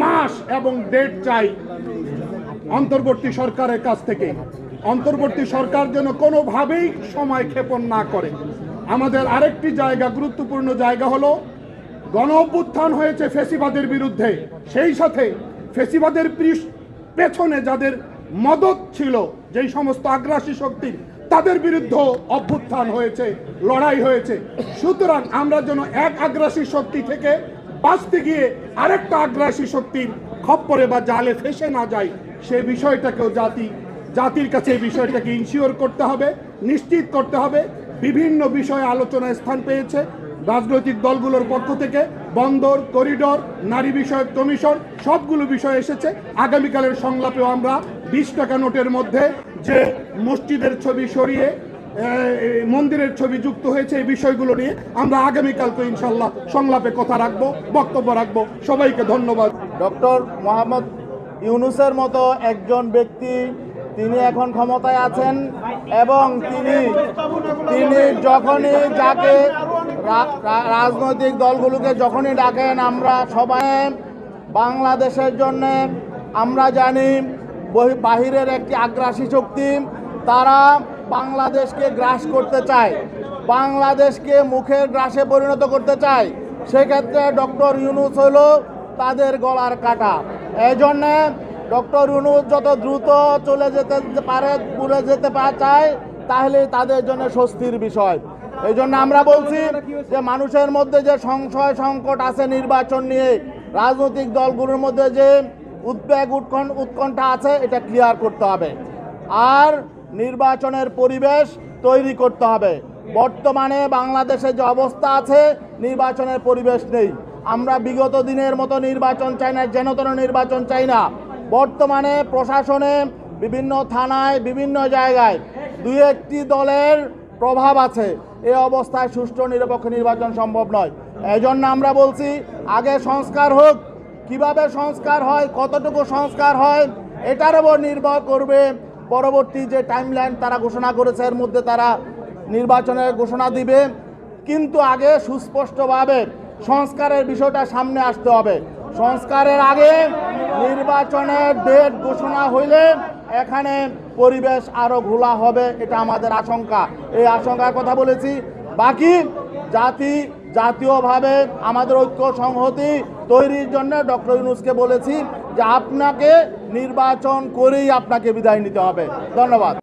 মাস এবং ডেট চাই অন্তর্বর্তী সরকারের কাছ থেকে। অন্তর্বর্তী সরকার যেন কোনোভাবেই সময় ক্ষেপণ না করে। আমাদের আরেকটি জায়গা, গুরুত্বপূর্ণ জায়গা হলো, গণ অভ্যুত্থান হয়েছে ফেসিবাদের বিরুদ্ধে। সেই সাথে ফেসিবাদের পেছনে যাদের মদত ছিল, যেই সমস্ত আগ্রাসী শক্তির তাদের বিরুদ্ধে অভ্যুত্থান হয়েছে, লড়াই হয়েছে। সুতরাং আমরা যেন এক আগ্রাসী শক্তি থেকে বাঁচতে গিয়ে আরেকটা আগ্রাসী শক্তির খপ্পরে বা জালে ফেসে না যায়, সে বিষয়টাকেও জাতি, জাতির কাছে এই বিষয়টাকে ইনশিওর করতে হবে, নিশ্চিত করতে হবে। বিভিন্ন বিষয়ে আলোচনায় স্থান পেয়েছে রাজনৈতিক দলগুলোর পক্ষ থেকে। বন্দর, করিডোর, নারী বিষয়ক কমিশন, সবগুলো বিষয় এসেছে। আগামীকালের সংলাপেও আমরা বিশ টাকা নোটের মধ্যে যে মসজিদের ছবি সরিয়ে মন্দিরের ছবি যুক্ত হয়েছে এই বিষয়গুলো নিয়ে। আমরা আগামীকালকে ইনশাল্লাহ সংলাপে কথা রাখব, বক্তব্য রাখব। সবাইকে ধন্যবাদ। ডক্টর মোহাম্মদ ইউনুসের মতো একজন ব্যক্তি, তিনি এখন ক্ষমতায় আছেন এবং তিনি তিনি যখনই যাকে রাজনৈতিক দলগুলোকে যখনই ডাকেন, আমরা সবাই বাংলাদেশের জন্য, আমরা জানি বহি- বাহিরের একটি আগ্রাসী শক্তি, তারা বাংলাদেশকে গ্রাস করতে চায়, বাংলাদেশকে মুখের গ্রাসে পরিণত করতে চায়, সেক্ষেত্রে ডক্টর ইউনুস হলো তাদের গলার কাটা। এই জন্যে ডক্টর ইউনুস যত দ্রুত চলে যেতে পারে পুরে যেতে চায়, তাহলে তাদের জন্য স্বস্তির বিষয়। এই জন্য আমরা বলছি যে মানুষের মধ্যে যে সংশয় সংকট আছে নির্বাচন নিয়ে, রাজনৈতিক দলগুলোর মধ্যে যে উদ্বেগ উৎকণ্ঠ আছে, এটা ক্লিয়ার করতে হবে। আর নির্বাচনের পরিবেশ তৈরি করতে হবে। বর্তমানে বাংলাদেশে যে অবস্থা আছে, নির্বাচনের পরিবেশ নেই। আমরা বিগত দিনের মতো নির্বাচন চাই না যেন তেন নির্বাচন চাই না। বর্তমানে প্রশাসনে বিভিন্ন থানায়, বিভিন্ন জায়গায় দুই একটি দলের প্রভাব আছে। এ অবস্থায় সুষ্ঠু নিরপেক্ষ নির্বাচন সম্ভব নয়। এই জন্য আমরা বলছি, আগে সংস্কার হোক। কীভাবে সংস্কার হয়, কতটুকু সংস্কার হয়, এটার উপর নির্ভর করবে পরবর্তী যে টাইমলাইন তারা ঘোষণা করেছে, এর মধ্যে তারা নির্বাচনের ঘোষণা দিবে। কিন্তু আগে সুস্পষ্টভাবে সংস্কারের বিষয়টা সামনে আসতে হবে। সংস্কারের আগে নির্বাচনের ডেট ঘোষণা হইলে এখানে পরিবেশ আরও ঘোলা হবে, এটা আমাদের আশঙ্কা। এই আশঙ্কার কথা বলেছি। বাকি জাতি জাতীয়ভাবে আমাদের ঐক্য সংহতি তৈরির জন্য ডক্টর ইউনুসকে বলেছি যে আপনাকে নির্বাচন করেই আপনাকে বিদায় নিতে হবে। ধন্যবাদ।